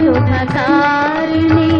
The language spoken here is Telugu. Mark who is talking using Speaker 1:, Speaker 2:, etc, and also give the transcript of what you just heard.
Speaker 1: శుభకారిణి